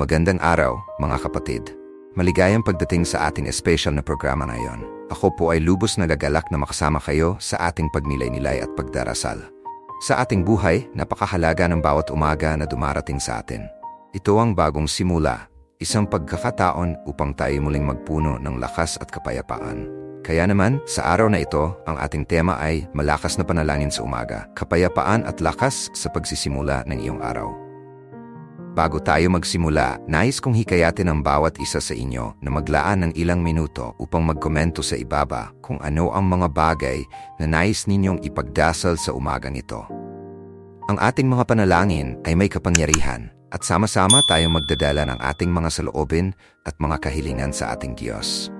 Magandang araw, mga kapatid. Maligayang pagdating sa ating espesyal na programa ngayon. Ako po ay lubos na gagalak na makasama kayo sa ating pagnilay-nilay at pagdarasal. Sa ating buhay, napakahalaga ng bawat umaga na dumarating sa atin. Ito ang bagong simula, isang pagkakataon upang tayo muling magpuno ng lakas at kapayapaan. Kaya naman, sa araw na ito, ang ating tema ay malakas na panalangin sa umaga, kapayapaan at lakas sa pagsisimula ng iyong araw. Bago tayo magsimula, nais kong hikayatin ang bawat isa sa inyo na maglaan ng ilang minuto upang magkomento sa ibaba kung ano ang mga bagay na nais ninyong ipagdasal sa umagang ito. Ang ating mga panalangin ay may kapangyarihan at sama-sama tayong magdadala ng ating mga saloobin at mga kahilingan sa ating Diyos.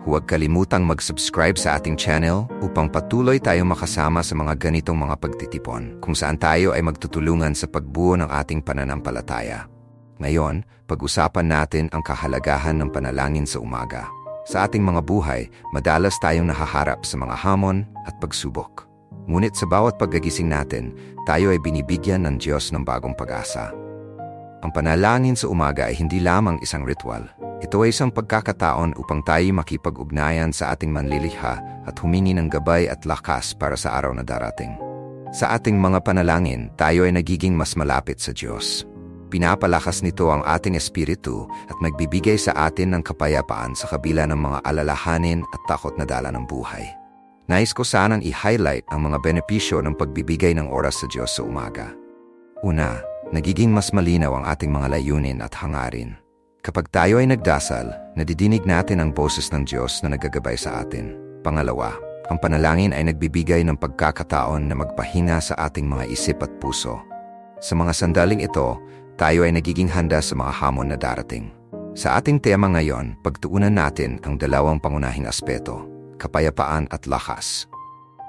Huwag kalimutang mag-subscribe sa ating channel upang patuloy tayong makasama sa mga ganitong mga pagtitipon kung saan tayo ay magtutulungan sa pagbuo ng ating pananampalataya. Ngayon, pag-usapan natin ang kahalagahan ng panalangin sa umaga. Sa ating mga buhay, madalas tayong nahaharap sa mga hamon at pagsubok. Ngunit sa bawat paggagising natin, tayo ay binibigyan ng Diyos ng bagong pag-asa. Ang panalangin sa umaga ay hindi lamang isang ritual, ito ay isang pagkakataon upang tayo makipag-ugnayan sa ating manlilikha at humingi ng gabay at lakas para sa araw na darating. Sa ating mga panalangin, tayo ay nagiging mas malapit sa Diyos. Pinapalakas nito ang ating espiritu at nagbibigay sa atin ng kapayapaan sa kabila ng mga alalahanin at takot na dala ng buhay. Nais ko sanang i-highlight ang mga benepisyo ng pagbibigay ng oras sa Diyos sa umaga. Una, nagiging mas malinaw ang ating mga layunin at hangarin. Kapag tayo ay nagdasal, nadidinig natin ang boses ng Diyos na nagagabay sa atin. Pangalawa, ang panalangin ay nagbibigay ng pagkakataon na magpahinga sa ating mga isip at puso. Sa mga sandaling ito, tayo ay nagiging handa sa mga hamon na darating. Sa ating tema ngayon, pagtuunan natin ang dalawang pangunahing aspeto, kapayapaan at lakas.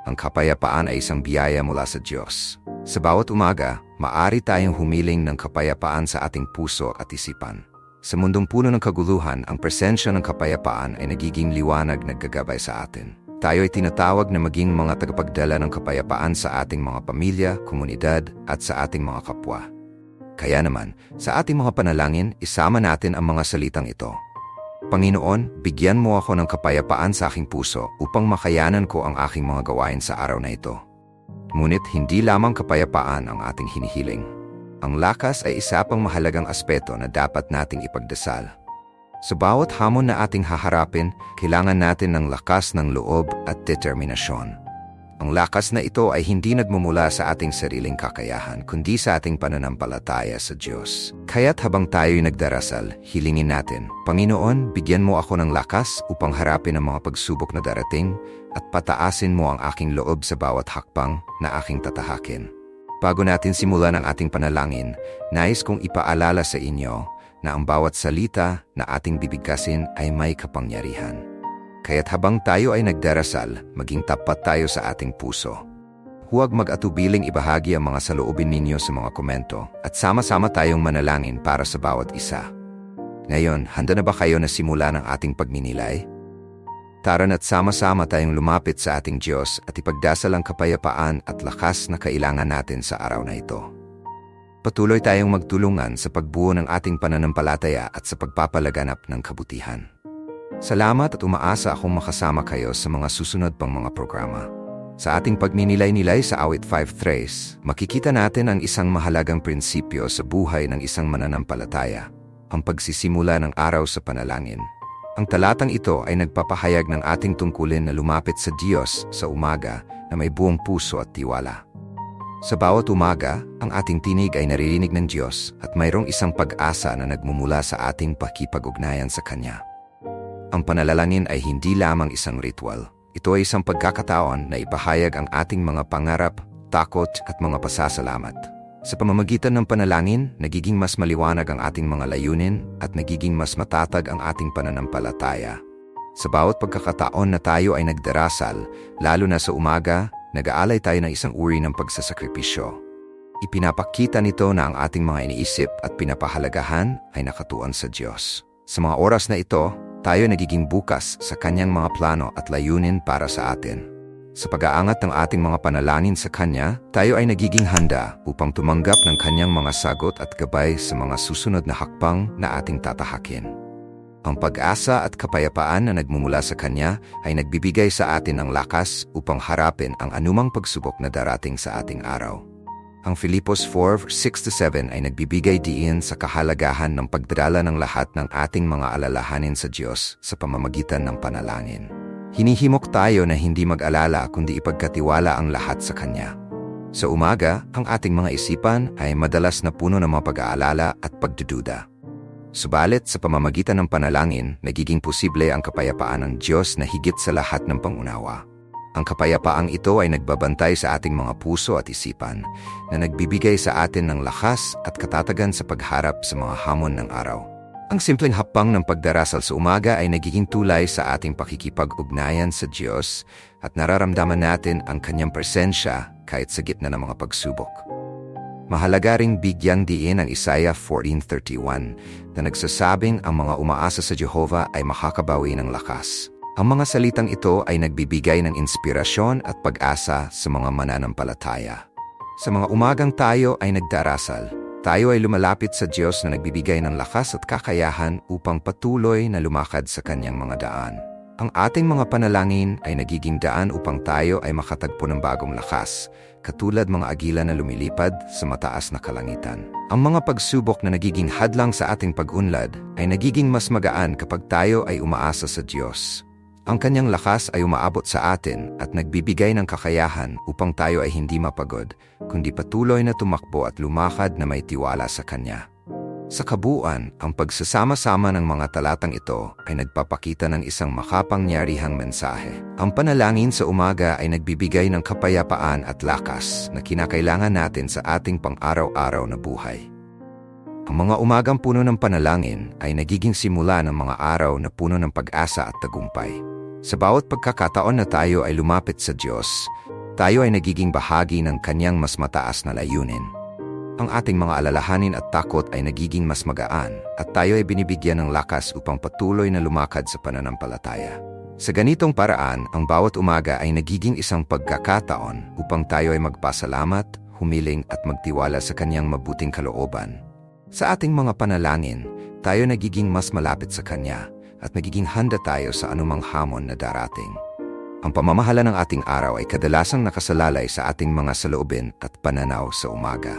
Ang kapayapaan ay isang biyaya mula sa Diyos. Sa bawat umaga, maari tayong humiling ng kapayapaan sa ating puso at isipan. Sa mundong puno ng kaguluhan, ang presensya ng kapayapaan ay nagiging liwanag naggagabay sa atin. Tayo ay tinatawag na maging mga tagapagdala ng kapayapaan sa ating mga pamilya, komunidad at sa ating mga kapwa. Kaya naman, sa ating mga panalangin, isama natin ang mga salitang ito. Panginoon, bigyan mo ako ng kapayapaan sa aking puso upang makayanan ko ang aking mga gawain sa araw na ito. Ngunit hindi lamang kapayapaan ang ating hinihiling. Ang lakas ay isa pang mahalagang aspeto na dapat nating ipagdasal. Sa bawat hamon na ating haharapin, kailangan natin ng lakas ng loob at determinasyon. Ang lakas na ito ay hindi nagmumula sa ating sariling kakayahan, kundi sa ating pananampalataya sa Diyos. Kaya't habang tayo'y nagdarasal, hilingin natin, Panginoon, bigyan mo ako ng lakas upang harapin ang mga pagsubok na darating at pataasin mo ang aking loob sa bawat hakbang na aking tatahakin. Bago natin simulan ang ating panalangin, nais kong ipaalala sa inyo na ang bawat salita na ating bibigkasin ay may kapangyarihan. Kaya't habang tayo ay nagdarasal, maging tapat tayo sa ating puso. Huwag mag-atubiling ibahagi ang mga saloobin ninyo sa mga komento at sama-sama tayong manalangin para sa bawat isa. Ngayon, handa na ba kayo na simula ng ating pagninilay? Tara na't sama-sama tayong lumapit sa ating Diyos at ipagdasal ang kapayapaan at lakas na kailangan natin sa araw na ito. Patuloy tayong magtulungan sa pagbuo ng ating pananampalataya at sa pagpapalaganap ng kabutihan. Salamat at umaasa akong makasama kayo sa mga susunod pang mga programa. Sa ating pagninilay-nilay sa Awit 5 Trace, makikita natin ang isang mahalagang prinsipyo sa buhay ng isang mananampalataya, ang pagsisimula ng araw sa panalangin. Ang talatang ito ay nagpapahayag ng ating tungkulin na lumapit sa Diyos sa umaga na may buong puso at tiwala. Sa bawat umaga, ang ating tinig ay naririnig ng Diyos at mayroong isang pag-asa na nagmumula sa ating pakipag-ugnayan sa Kanya. Ang panalangin ay hindi lamang isang ritual. Ito ay isang pagkakataon na ipahayag ang ating mga pangarap, takot at mga pasasalamat. Sa pamamagitan ng panalangin, nagiging mas maliwanag ang ating mga layunin at nagiging mas matatag ang ating pananampalataya. Sa bawat pagkakataon na tayo ay nagdarasal, lalo na sa umaga, nag-aalay tayo ng isang uri ng pagsasakripisyo. Ipinapakita nito na ang ating mga iniisip at pinapahalagahan ay nakatuon sa Diyos. Sa mga oras na ito, tayo nagiging bukas sa kanyang mga plano at layunin para sa atin. Sa pag-aangat ng ating mga panalangin sa Kanya, tayo ay nagiging handa upang tumanggap ng Kanyang mga sagot at gabay sa mga susunod na hakbang na ating tatahakin. Ang pag-asa at kapayapaan na nagmumula sa Kanya ay nagbibigay sa atin ng lakas upang harapin ang anumang pagsubok na darating sa ating araw. Ang Filipos 4:6-7 ay nagbibigay diin sa kahalagahan ng pagdadala ng lahat ng ating mga alalahanin sa Diyos sa pamamagitan ng panalangin. Hinihimok tayo na hindi mag-alala kundi ipagkatiwala ang lahat sa Kanya. Sa umaga, ang ating mga isipan ay madalas na puno ng mga pag-aalala at pagdududa. Subalit sa pamamagitan ng panalangin, nagiging posible ang kapayapaan ng Diyos na higit sa lahat ng pangunawa. Ang kapayapaang ito ay nagbabantay sa ating mga puso at isipan na nagbibigay sa atin ng lakas at katatagan sa pagharap sa mga hamon ng araw. Ang simpleng hapang ng pagdarasal sa umaga ay nagiging tulay sa ating pakikipag-ugnayan sa Diyos at nararamdaman natin ang kanyang presensya kahit sa gitna ng mga pagsubok. Mahalaga ring bigyang diin ang Isaiah 14.31 na nagsasabing ang mga umaasa sa Jehovah ay makakabawi ng lakas. Ang mga salitang ito ay nagbibigay ng inspirasyon at pag-asa sa mga mananampalataya. Sa mga umagang tayo ay nagdarasal, tayo ay lumalapit sa Diyos na nagbibigay ng lakas at kakayahan upang patuloy na lumakad sa kanyang mga daan. Ang ating mga panalangin ay nagiging daan upang tayo ay makatagpo ng bagong lakas, katulad mga agila na lumilipad sa mataas na kalangitan. Ang mga pagsubok na nagiging hadlang sa ating pag-unlad ay nagiging mas magaan kapag tayo ay umaasa sa Diyos. Ang kanyang lakas ay umaabot sa atin at nagbibigay ng kakayahan upang tayo ay hindi mapagod, kundi patuloy na tumakbo at lumakad na may tiwala sa kanya. Sa kabuuan, ang pagsasama-sama ng mga talatang ito ay nagpapakita ng isang makapangyarihang mensahe. Ang panalangin sa umaga ay nagbibigay ng kapayapaan at lakas na kinakailangan natin sa ating pang-araw-araw na buhay. Ang mga umagang puno ng panalangin ay nagiging simula ng mga araw na puno ng pag-asa at tagumpay. Sa bawat pagkakataon na tayo ay lumapit sa Diyos, tayo ay nagiging bahagi ng Kanyang mas mataas na layunin. Ang ating mga alalahanin at takot ay nagiging mas magaan at tayo ay binibigyan ng lakas upang patuloy na lumakad sa pananampalataya. Sa ganitong paraan, ang bawat umaga ay nagiging isang pagkakataon upang tayo ay magpasalamat, humiling at magtiwala sa Kanyang mabuting kalooban. Sa ating mga panalangin, tayo nagiging mas malapit sa Kanya at magiging handa tayo sa anumang hamon na darating. Ang pamamahala ng ating araw ay kadalasang nakasalalay sa ating mga saloobin at pananaw sa umaga.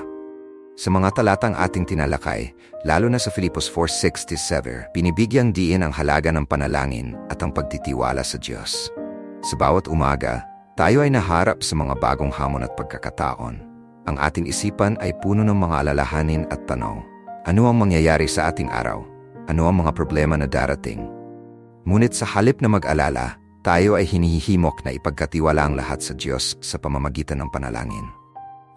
Sa mga talatang ating tinalakay, lalo na sa Filipos 4.67, binibigyang diin ang halaga ng panalangin at ang pagtitiwala sa Diyos. Sa bawat umaga, tayo ay naharap sa mga bagong hamon at pagkakataon. Ang ating isipan ay puno ng mga alalahanin at tanong. Ano ang mangyayari sa ating araw? ano ang mga problema na darating. Ngunit sa halip na mag-alala, tayo ay hinihimok na ipagkatiwala ang lahat sa Diyos sa pamamagitan ng panalangin.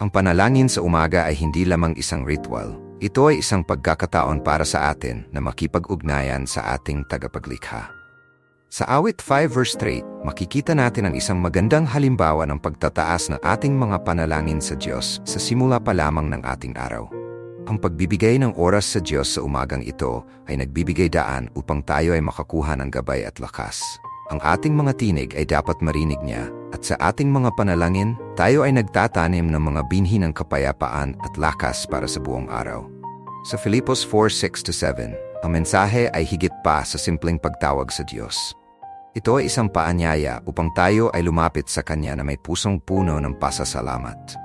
Ang panalangin sa umaga ay hindi lamang isang ritual. Ito ay isang pagkakataon para sa atin na makipag-ugnayan sa ating tagapaglikha. Sa awit 5 verse 3, makikita natin ang isang magandang halimbawa ng pagtataas ng ating mga panalangin sa Diyos sa simula pa lamang ng ating araw. Ang pagbibigay ng oras sa Diyos sa umagang ito ay nagbibigay daan upang tayo ay makakuha ng gabay at lakas. Ang ating mga tinig ay dapat marinig niya at sa ating mga panalangin, tayo ay nagtatanim ng mga binhi ng kapayapaan at lakas para sa buong araw. Sa Filipos 4:6-7, ang mensahe ay higit pa sa simpleng pagtawag sa Diyos. Ito ay isang paanyaya upang tayo ay lumapit sa Kanya na may pusong puno ng pasasalamat.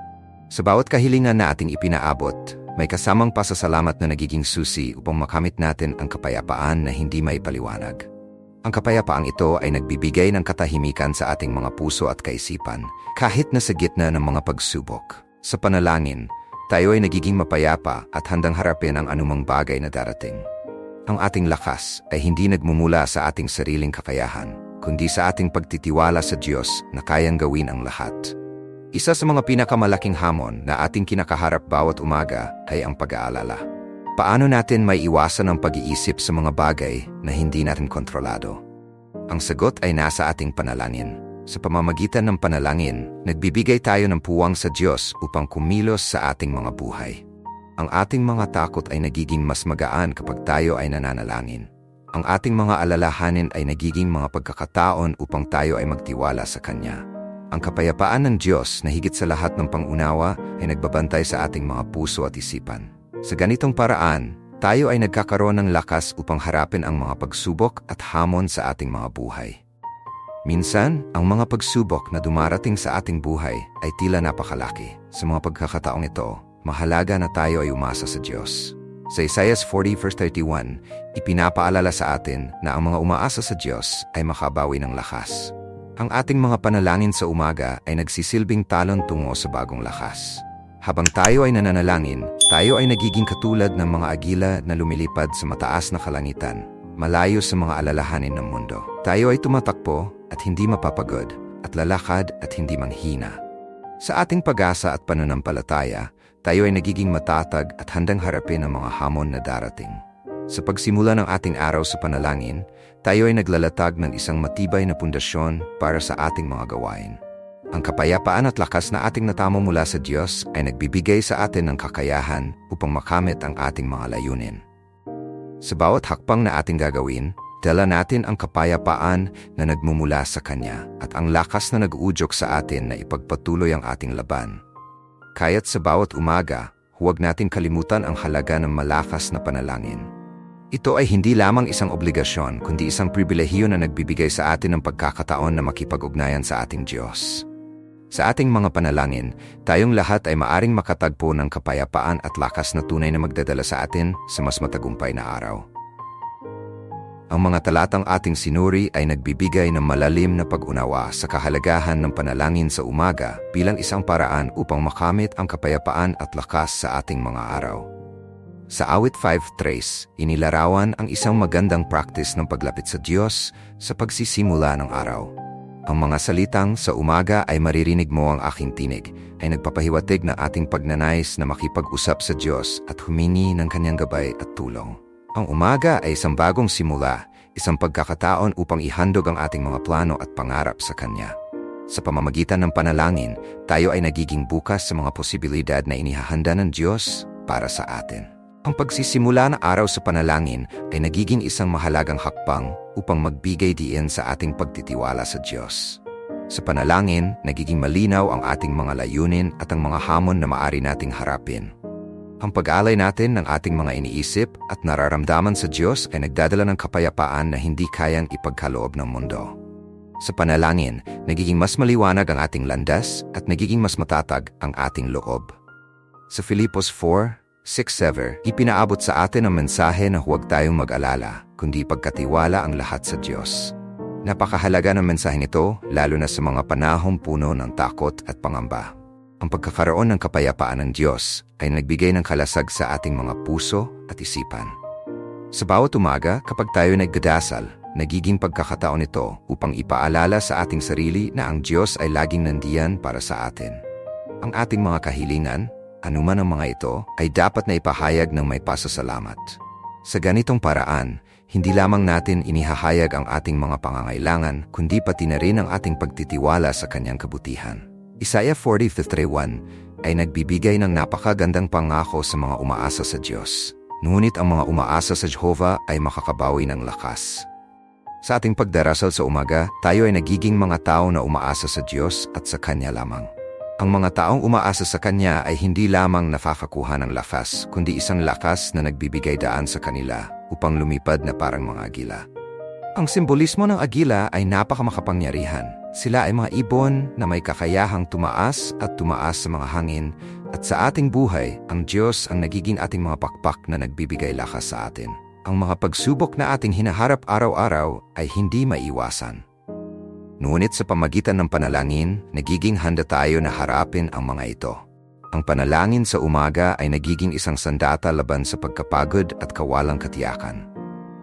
Sa bawat kahilingan na ating ipinaabot, may kasamang pasasalamat na nagiging susi upang makamit natin ang kapayapaan na hindi may paliwanag. Ang kapayapaang ito ay nagbibigay ng katahimikan sa ating mga puso at kaisipan kahit na sa gitna ng mga pagsubok. Sa panalangin, tayo ay nagiging mapayapa at handang harapin ang anumang bagay na darating. Ang ating lakas ay hindi nagmumula sa ating sariling kakayahan, kundi sa ating pagtitiwala sa Diyos na kayang gawin ang lahat. Isa sa mga pinakamalaking hamon na ating kinakaharap bawat umaga ay ang pag-aalala. Paano natin may iwasan ang pag-iisip sa mga bagay na hindi natin kontrolado? Ang sagot ay nasa ating panalangin. Sa pamamagitan ng panalangin, nagbibigay tayo ng puwang sa Diyos upang kumilos sa ating mga buhay. Ang ating mga takot ay nagiging mas magaan kapag tayo ay nananalangin. Ang ating mga alalahanin ay nagiging mga pagkakataon upang tayo ay magtiwala sa Kanya. Ang kapayapaan ng Diyos na higit sa lahat ng pangunawa ay nagbabantay sa ating mga puso at isipan. Sa ganitong paraan, tayo ay nagkakaroon ng lakas upang harapin ang mga pagsubok at hamon sa ating mga buhay. Minsan, ang mga pagsubok na dumarating sa ating buhay ay tila napakalaki. Sa mga pagkakataong ito, mahalaga na tayo ay umasa sa Diyos. Sa Isaiah 40 verse 31, ipinapaalala sa atin na ang mga umaasa sa Diyos ay makabawi ng lakas. Ang ating mga panalangin sa umaga ay nagsisilbing talon tungo sa bagong lakas. Habang tayo ay nananalangin, tayo ay nagiging katulad ng mga agila na lumilipad sa mataas na kalangitan, malayo sa mga alalahanin ng mundo. Tayo ay tumatakbo at hindi mapapagod, at lalakad at hindi manghina. Sa ating pag-asa at pananampalataya, tayo ay nagiging matatag at handang harapin ang mga hamon na darating. Sa pagsimula ng ating araw sa panalangin, tayo ay naglalatag ng isang matibay na pundasyon para sa ating mga gawain. Ang kapayapaan at lakas na ating natamo mula sa Diyos ay nagbibigay sa atin ng kakayahan upang makamit ang ating mga layunin. Sa bawat hakbang na ating gagawin, dala natin ang kapayapaan na nagmumula sa Kanya at ang lakas na nag-uudyok sa atin na ipagpatuloy ang ating laban. Kaya't sa bawat umaga, huwag natin kalimutan ang halaga ng malakas na panalangin. Ito ay hindi lamang isang obligasyon, kundi isang pribilehiyo na nagbibigay sa atin ng pagkakataon na makipag-ugnayan sa ating Diyos. Sa ating mga panalangin, tayong lahat ay maaring makatagpo ng kapayapaan at lakas na tunay na magdadala sa atin sa mas matagumpay na araw. Ang mga talatang ating sinuri ay nagbibigay ng malalim na pag-unawa sa kahalagahan ng panalangin sa umaga bilang isang paraan upang makamit ang kapayapaan at lakas sa ating mga araw. Sa awit 5 trace, inilarawan ang isang magandang practice ng paglapit sa Diyos sa pagsisimula ng araw. Ang mga salitang sa umaga ay maririnig mo ang aking tinig ay nagpapahiwatig ng ating pagnanais na makipag-usap sa Diyos at humingi ng kanyang gabay at tulong. Ang umaga ay isang bagong simula, isang pagkakataon upang ihandog ang ating mga plano at pangarap sa Kanya. Sa pamamagitan ng panalangin, tayo ay nagiging bukas sa mga posibilidad na inihahanda ng Diyos para sa atin. Ang pagsisimula ng araw sa panalangin ay nagiging isang mahalagang hakbang upang magbigay diin sa ating pagtitiwala sa Diyos. Sa panalangin, nagiging malinaw ang ating mga layunin at ang mga hamon na maari nating harapin. Ang pag-alay natin ng ating mga iniisip at nararamdaman sa Diyos ay nagdadala ng kapayapaan na hindi kayang ipagkaloob ng mundo. Sa panalangin, nagiging mas maliwanag ang ating landas at nagiging mas matatag ang ating loob. Sa Filipos 4, 6-7, ipinaabot sa atin ang mensahe na huwag tayong mag-alala, kundi pagkatiwala ang lahat sa Diyos. Napakahalaga ng mensaheng ito, lalo na sa mga panahong puno ng takot at pangamba. Ang pagkakaroon ng kapayapaan ng Diyos ay nagbigay ng kalasag sa ating mga puso at isipan. Sa bawat umaga, kapag tayo nagdadasal, nagiging pagkakataon ito upang ipaalala sa ating sarili na ang Diyos ay laging nandiyan para sa atin. Ang ating mga kahilingan, anuman ang mga ito, ay dapat na ipahayag ng may pasasalamat. Sa ganitong paraan, hindi lamang natin inihahayag ang ating mga pangangailangan, kundi pati na rin ang ating pagtitiwala sa kanyang kabutihan. Isaiah 40.51 ay nagbibigay ng napakagandang pangako sa mga umaasa sa Diyos. Ngunit ang mga umaasa sa Jehovah ay makakabawi ng lakas. Sa ating pagdarasal sa umaga, tayo ay nagiging mga tao na umaasa sa Diyos at sa Kanya lamang. Ang mga taong umaasa sa kanya ay hindi lamang nakakakuha ng lakas, kundi isang lakas na nagbibigay daan sa kanila upang lumipad na parang mga agila. Ang simbolismo ng agila ay napakamakapangyarihan. Sila ay mga ibon na may kakayahang tumaas at tumaas sa mga hangin at sa ating buhay, ang Diyos ang nagiging ating mga pakpak na nagbibigay lakas sa atin. Ang mga pagsubok na ating hinaharap araw-araw ay hindi maiwasan. Ngunit sa pamagitan ng panalangin, nagiging handa tayo na harapin ang mga ito. Ang panalangin sa umaga ay nagiging isang sandata laban sa pagkapagod at kawalang katiyakan.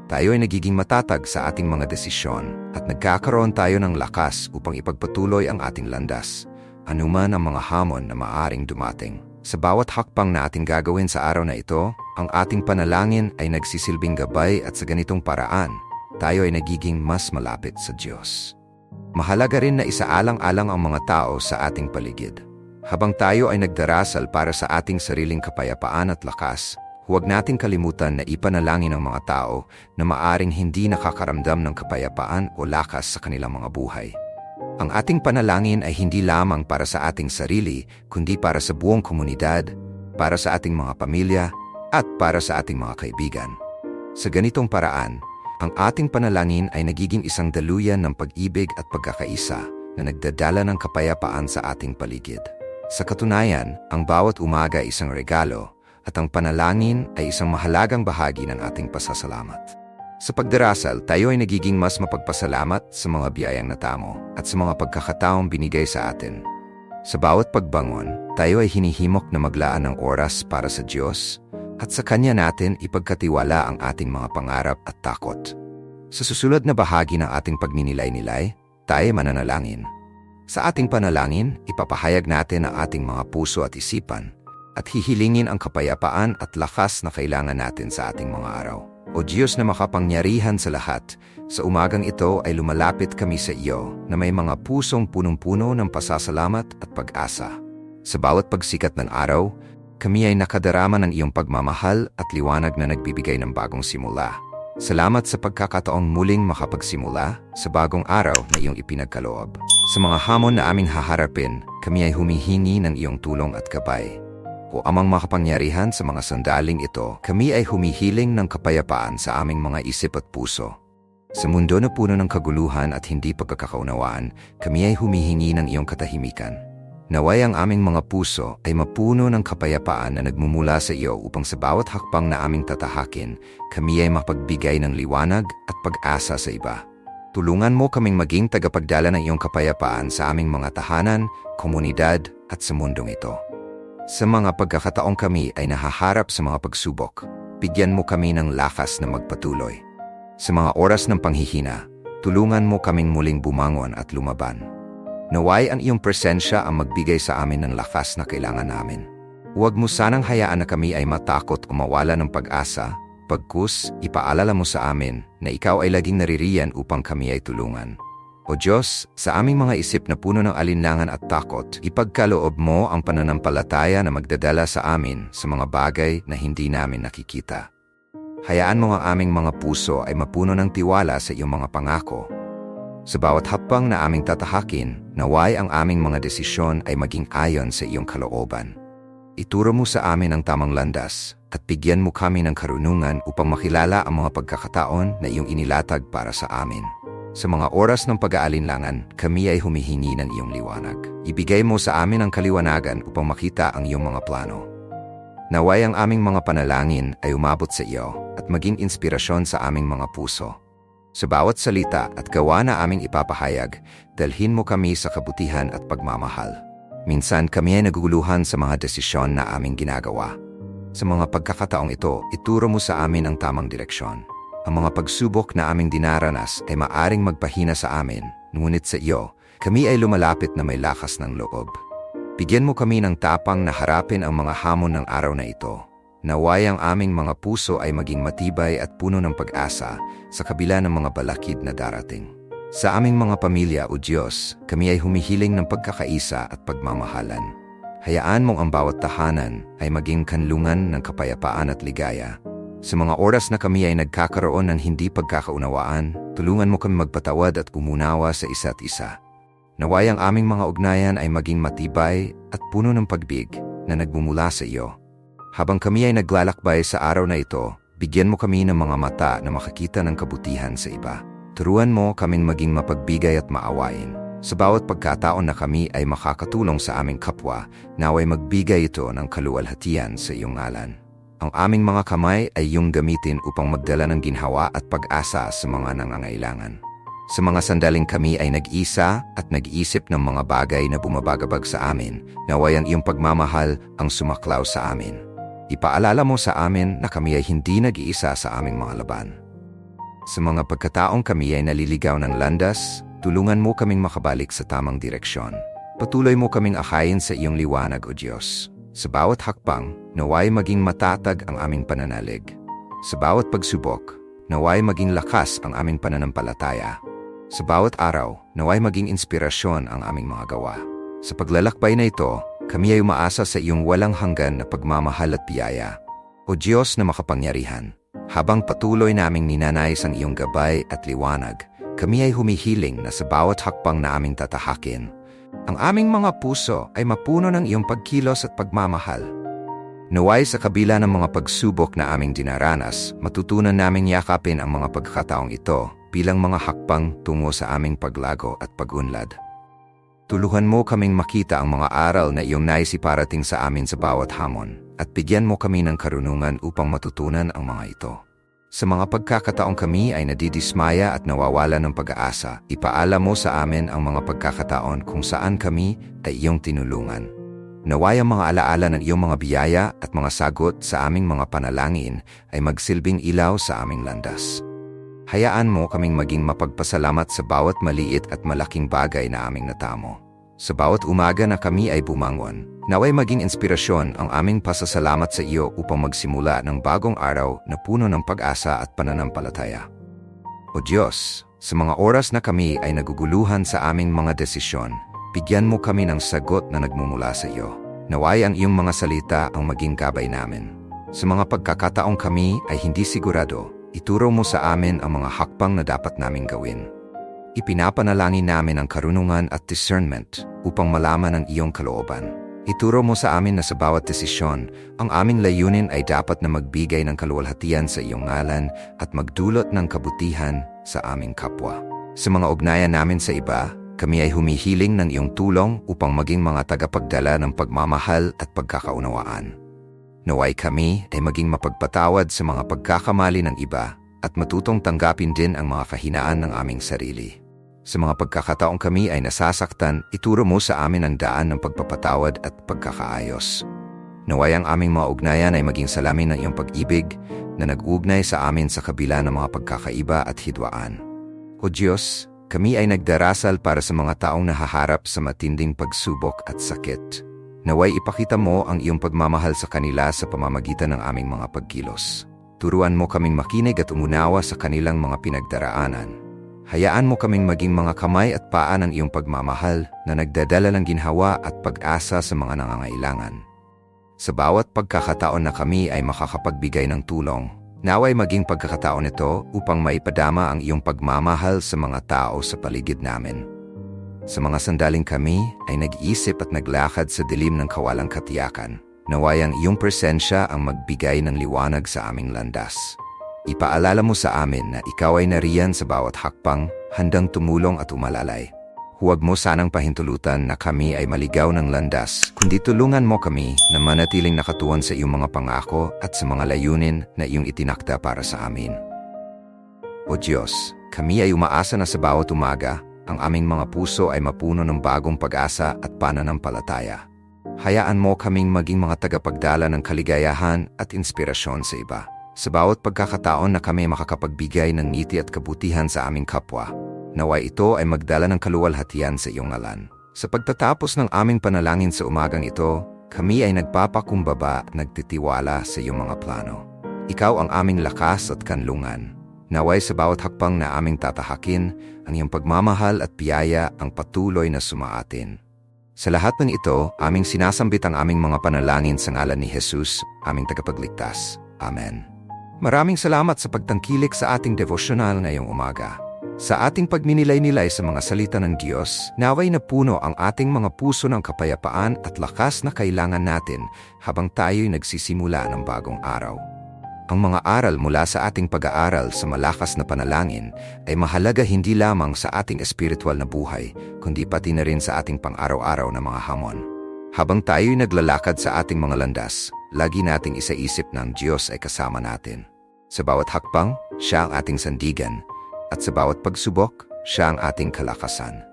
Tayo ay nagiging matatag sa ating mga desisyon at nagkakaroon tayo ng lakas upang ipagpatuloy ang ating landas, anuman ang mga hamon na maaring dumating. Sa bawat hakbang na ating gagawin sa araw na ito, ang ating panalangin ay nagsisilbing gabay at sa ganitong paraan, tayo ay nagiging mas malapit sa Diyos. Mahalaga rin na isaalang-alang ang mga tao sa ating paligid. Habang tayo ay nagdarasal para sa ating sariling kapayapaan at lakas, huwag nating kalimutan na ipanalangin ang mga tao na maaring hindi nakakaramdam ng kapayapaan o lakas sa kanilang mga buhay. Ang ating panalangin ay hindi lamang para sa ating sarili, kundi para sa buong komunidad, para sa ating mga pamilya, at para sa ating mga kaibigan. Sa ganitong paraan, ang ating panalangin ay nagiging isang daluyan ng pag-ibig at pagkakaisa na nagdadala ng kapayapaan sa ating paligid. Sa katunayan, ang bawat umaga ay isang regalo at ang panalangin ay isang mahalagang bahagi ng ating pasasalamat. Sa pagdarasal, tayo ay nagiging mas mapagpasalamat sa mga biyayang natamo at sa mga pagkakataong binigay sa atin. Sa bawat pagbangon, tayo ay hinihimok na maglaan ng oras para sa Diyos at sa Kanya natin ipagkatiwala ang ating mga pangarap at takot. Sa susunod na bahagi ng ating pagninilay-nilay, tayo mananalangin. Sa ating panalangin, ipapahayag natin ang ating mga puso at isipan at hihilingin ang kapayapaan at lakas na kailangan natin sa ating mga araw. O Diyos na makapangyarihan sa lahat, sa umagang ito ay lumalapit kami sa iyo na may mga pusong punong-puno ng pasasalamat at pag-asa. Sa bawat pagsikat ng araw, kami ay nakadarama ng iyong pagmamahal at liwanag na nagbibigay ng bagong simula. Salamat sa pagkakataong muling makapagsimula sa bagong araw na iyong ipinagkaloob. Sa mga hamon na aming haharapin, kami ay humihingi ng iyong tulong at gabay. O amang makapangyarihan sa mga sandaling ito, kami ay humihiling ng kapayapaan sa aming mga isip at puso. Sa mundo na puno ng kaguluhan at hindi pagkakaunawaan, kami ay humihingi ng iyong katahimikan. Naway ang aming mga puso ay mapuno ng kapayapaan na nagmumula sa iyo upang sa bawat hakbang na aming tatahakin, kami ay mapagbigay ng liwanag at pag-asa sa iba. Tulungan mo kaming maging tagapagdala ng iyong kapayapaan sa aming mga tahanan, komunidad at sa mundong ito. Sa mga pagkakataong kami ay nahaharap sa mga pagsubok, bigyan mo kami ng lakas na magpatuloy. Sa mga oras ng panghihina, tulungan mo kaming muling bumangon at lumaban. Naway ang iyong presensya ang magbigay sa amin ng lakas na kailangan namin. Huwag mo sanang hayaan na kami ay matakot o mawala ng pag-asa, pagkus, ipaalala mo sa amin na ikaw ay laging naririyan upang kami ay tulungan. O Diyos, sa aming mga isip na puno ng alinlangan at takot, ipagkaloob mo ang pananampalataya na magdadala sa amin sa mga bagay na hindi namin nakikita. Hayaan mo ang aming mga puso ay mapuno ng tiwala sa iyong mga pangako. Sa bawat hakbang na aming tatahakin, naway ang aming mga desisyon ay maging ayon sa iyong kalooban. Ituro mo sa amin ang tamang landas at bigyan mo kami ng karunungan upang makilala ang mga pagkakataon na iyong inilatag para sa amin. Sa mga oras ng pag-aalinlangan, kami ay humihingi ng iyong liwanag. Ibigay mo sa amin ang kaliwanagan upang makita ang iyong mga plano. Naway ang aming mga panalangin ay umabot sa iyo at maging inspirasyon sa aming mga puso. Sa bawat salita at gawa na aming ipapahayag, dalhin mo kami sa kabutihan at pagmamahal. Minsan kami ay naguguluhan sa mga desisyon na aming ginagawa. Sa mga pagkakataong ito, ituro mo sa amin ang tamang direksyon. Ang mga pagsubok na aming dinaranas ay maaring magpahina sa amin, ngunit sa iyo, kami ay lumalapit na may lakas ng loob. Bigyan mo kami ng tapang na harapin ang mga hamon ng araw na ito. Naway ang aming mga puso ay maging matibay at puno ng pag-asa sa kabila ng mga balakid na darating. Sa aming mga pamilya o Diyos, kami ay humihiling ng pagkakaisa at pagmamahalan. Hayaan mong ang bawat tahanan ay maging kanlungan ng kapayapaan at ligaya sa mga oras na kami ay nagkakaroon ng hindi pagkakaunawaan, tulungan mo kami magpatawad at umunawa sa isa't isa. Naway ang aming mga ugnayan ay maging matibay at puno ng pagbig na nagmumula sa iyo. Habang kami ay naglalakbay sa araw na ito, bigyan mo kami ng mga mata na makakita ng kabutihan sa iba. Turuan mo kaming maging mapagbigay at maawain. Sa bawat pagkataon na kami ay makakatulong sa aming kapwa, naway magbigay ito ng kaluwalhatian sa iyong ngalan. Ang aming mga kamay ay iyong gamitin upang magdala ng ginhawa at pag-asa sa mga nangangailangan. Sa mga sandaling kami ay nag-isa at nag-iisip ng mga bagay na bumabagabag sa amin, naway ang iyong pagmamahal ang sumaklaw sa amin. Ipaalala mo sa amin na kami ay hindi nag-iisa sa aming mga laban. Sa mga pagkataong kami ay naliligaw ng landas, tulungan mo kaming makabalik sa tamang direksyon. Patuloy mo kaming akayin sa iyong liwanag o Diyos. Sa bawat hakbang, naway maging matatag ang aming pananalig. Sa bawat pagsubok, naway maging lakas ang aming pananampalataya. Sa bawat araw, naway maging inspirasyon ang aming mga gawa. Sa paglalakbay na ito, kami ay umaasa sa iyong walang hanggan na pagmamahal at biyaya. O Diyos na makapangyarihan, habang patuloy naming ninanais ang iyong gabay at liwanag, kami ay humihiling na sa bawat hakbang na aming tatahakin, ang aming mga puso ay mapuno ng iyong pagkilos at pagmamahal. Naway sa kabila ng mga pagsubok na aming dinaranas, matutunan naming yakapin ang mga pagkakataong ito bilang mga hakbang tungo sa aming paglago at pagunlad. Tuluhan mo kaming makita ang mga aral na iyong naisiparating sa amin sa bawat hamon at bigyan mo kami ng karunungan upang matutunan ang mga ito. Sa mga pagkakataong kami ay nadidismaya at nawawala ng pag-aasa, ipaalam mo sa amin ang mga pagkakataon kung saan kami ay iyong tinulungan. Naway ang mga alaala ng iyong mga biyaya at mga sagot sa aming mga panalangin ay magsilbing ilaw sa aming landas. Hayaan mo kaming maging mapagpasalamat sa bawat maliit at malaking bagay na aming natamo. Sa bawat umaga na kami ay bumangon, naway maging inspirasyon ang aming pasasalamat sa iyo upang magsimula ng bagong araw na puno ng pag-asa at pananampalataya. O Diyos, sa mga oras na kami ay naguguluhan sa aming mga desisyon, bigyan mo kami ng sagot na nagmumula sa iyo. Naway ang iyong mga salita ang maging gabay namin. Sa mga pagkakataong kami ay hindi sigurado, ituro mo sa amin ang mga hakbang na dapat naming gawin. Ipinapanalangin namin ang karunungan at discernment upang malaman ang iyong kalooban. Ituro mo sa amin na sa bawat desisyon, ang aming layunin ay dapat na magbigay ng kaluwalhatian sa iyong ngalan at magdulot ng kabutihan sa aming kapwa. Sa mga ugnayan namin sa iba, kami ay humihiling ng iyong tulong upang maging mga tagapagdala ng pagmamahal at pagkakaunawaan. Naway kami ay maging mapagpatawad sa mga pagkakamali ng iba at matutong tanggapin din ang mga kahinaan ng aming sarili. Sa mga pagkakataong kami ay nasasaktan, ituro mo sa amin ang daan ng pagpapatawad at pagkakaayos. Naway ang aming mga ugnayan ay maging salamin ng iyong pag-ibig na nag-ugnay sa amin sa kabila ng mga pagkakaiba at hidwaan. O Diyos, kami ay nagdarasal para sa mga taong nahaharap sa matinding pagsubok at sakit. Naway ipakita mo ang iyong pagmamahal sa kanila sa pamamagitan ng aming mga pagkilos. Turuan mo kaming makinig at umunawa sa kanilang mga pinagdaraanan Hayaan mo kaming maging mga kamay at paa ng iyong pagmamahal na nagdadala ng ginhawa at pag-asa sa mga nangangailangan. Sa bawat pagkakataon na kami ay makakapagbigay ng tulong, naway maging pagkakataon ito upang maipadama ang iyong pagmamahal sa mga tao sa paligid namin. Sa mga sandaling kami ay nag-iisip at naglakad sa dilim ng kawalang katiyakan, naway ang iyong presensya ang magbigay ng liwanag sa aming landas. Ipaalala mo sa amin na ikaw ay nariyan sa bawat hakbang, handang tumulong at umalalay. Huwag mo sanang pahintulutan na kami ay maligaw ng landas, kundi tulungan mo kami na manatiling nakatuon sa iyong mga pangako at sa mga layunin na iyong itinakda para sa amin. O Diyos, kami ay umaasa na sa bawat umaga, ang aming mga puso ay mapuno ng bagong pag-asa at pananampalataya. Hayaan mo kaming maging mga tagapagdala ng kaligayahan at inspirasyon sa iba. Sa bawat pagkakataon na kami makakapagbigay ng ngiti at kabutihan sa aming kapwa, naway ito ay magdala ng kaluwalhatian sa iyong ngalan. Sa pagtatapos ng aming panalangin sa umagang ito, kami ay nagpapakumbaba at nagtitiwala sa iyong mga plano. Ikaw ang aming lakas at kanlungan. Naway sa bawat hakbang na aming tatahakin, ang iyong pagmamahal at biyaya ang patuloy na sumaatin. Sa lahat ng ito, aming sinasambit ang aming mga panalangin sa ngalan ni Jesus, aming tagapagligtas. Amen. Maraming salamat sa pagtangkilik sa ating devosyonal ngayong umaga. Sa ating pagninilay-nilay sa mga salita ng Diyos, naway na puno ang ating mga puso ng kapayapaan at lakas na kailangan natin habang tayo'y nagsisimula ng bagong araw. Ang mga aral mula sa ating pag-aaral sa malakas na panalangin ay mahalaga hindi lamang sa ating espiritual na buhay, kundi pati na rin sa ating pang-araw-araw na mga hamon. Habang tayo'y naglalakad sa ating mga landas, lagi nating isaisip ng Diyos ay kasama natin. Sa bawat hakbang, siya ang ating sandigan, at sa bawat pagsubok, siya ang ating kalakasan.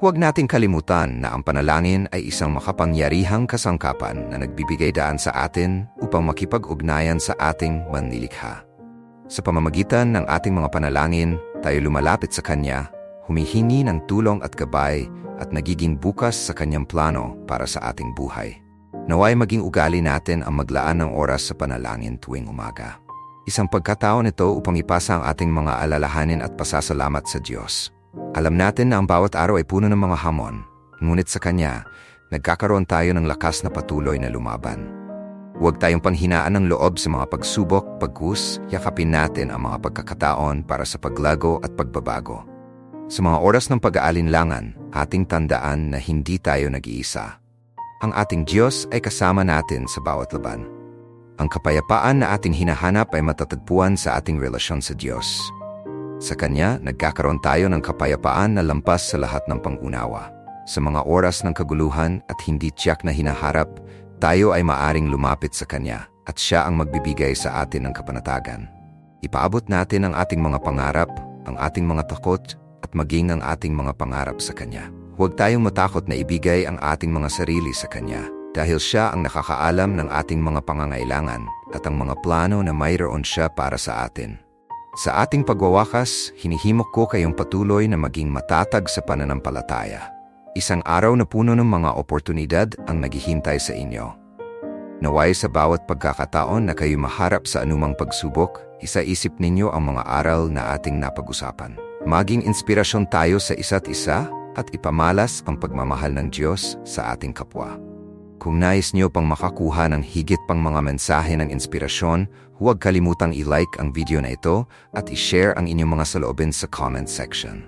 Huwag nating kalimutan na ang panalangin ay isang makapangyarihang kasangkapan na nagbibigay daan sa atin upang makipag-ugnayan sa ating manlilikha. Sa pamamagitan ng ating mga panalangin, tayo lumalapit sa Kanya, humihingi ng tulong at gabay at nagiging bukas sa Kanyang plano para sa ating buhay. Naway maging ugali natin ang maglaan ng oras sa panalangin tuwing umaga. Isang pagkataon ito upang ipasa ang ating mga alalahanin at pasasalamat sa Diyos. Alam natin na ang bawat araw ay puno ng mga hamon, ngunit sa Kanya, nagkakaroon tayo ng lakas na patuloy na lumaban. Huwag tayong panghinaan ng loob sa mga pagsubok, pagkus, yakapin natin ang mga pagkakataon para sa paglago at pagbabago. Sa mga oras ng pag-aalinlangan, ating tandaan na hindi tayo nag-iisa. Ang ating Diyos ay kasama natin sa bawat laban. Ang kapayapaan na ating hinahanap ay matatagpuan sa ating relasyon sa Diyos. Sa Kanya, nagkakaroon tayo ng kapayapaan na lampas sa lahat ng pangunawa. Sa mga oras ng kaguluhan at hindi tiyak na hinaharap, tayo ay maaring lumapit sa Kanya at Siya ang magbibigay sa atin ng kapanatagan. Ipaabot natin ang ating mga pangarap, ang ating mga takot, at maging ang ating mga pangarap sa Kanya. Huwag tayong matakot na ibigay ang ating mga sarili sa Kanya dahil Siya ang nakakaalam ng ating mga pangangailangan at ang mga plano na mayroon Siya para sa atin. Sa ating pagwawakas, hinihimok ko kayong patuloy na maging matatag sa pananampalataya. Isang araw na puno ng mga oportunidad ang naghihintay sa inyo. Naway sa bawat pagkakataon na kayo maharap sa anumang pagsubok, isaisip ninyo ang mga aral na ating napag-usapan. Maging inspirasyon tayo sa isa't isa at ipamalas ang pagmamahal ng Diyos sa ating kapwa. Kung nais niyo pang makakuha ng higit pang mga mensahe ng inspirasyon, huwag kalimutang i-like ang video na ito at i-share ang inyong mga saloobin sa comment section.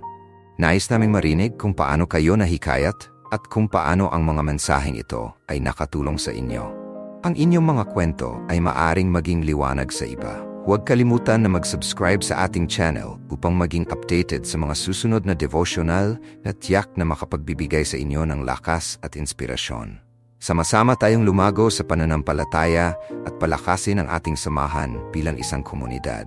Nais naming marinig kung paano kayo nahikayat at kung paano ang mga mensaheng ito ay nakatulong sa inyo. Ang inyong mga kwento ay maaring maging liwanag sa iba. Huwag kalimutan na mag-subscribe sa ating channel upang maging updated sa mga susunod na devotional na tiyak na makapagbibigay sa inyo ng lakas at inspirasyon. Sama-sama tayong lumago sa pananampalataya at palakasin ang ating samahan bilang isang komunidad.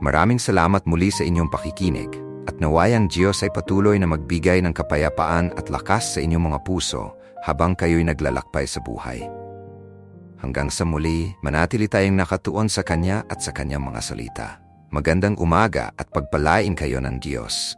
Maraming salamat muli sa inyong pakikinig at naway ang Diyos ay patuloy na magbigay ng kapayapaan at lakas sa inyong mga puso habang kayo'y naglalakbay sa buhay. Hanggang sa muli, manatili tayong nakatuon sa Kanya at sa Kanyang mga salita. Magandang umaga at pagpalain kayo ng Diyos.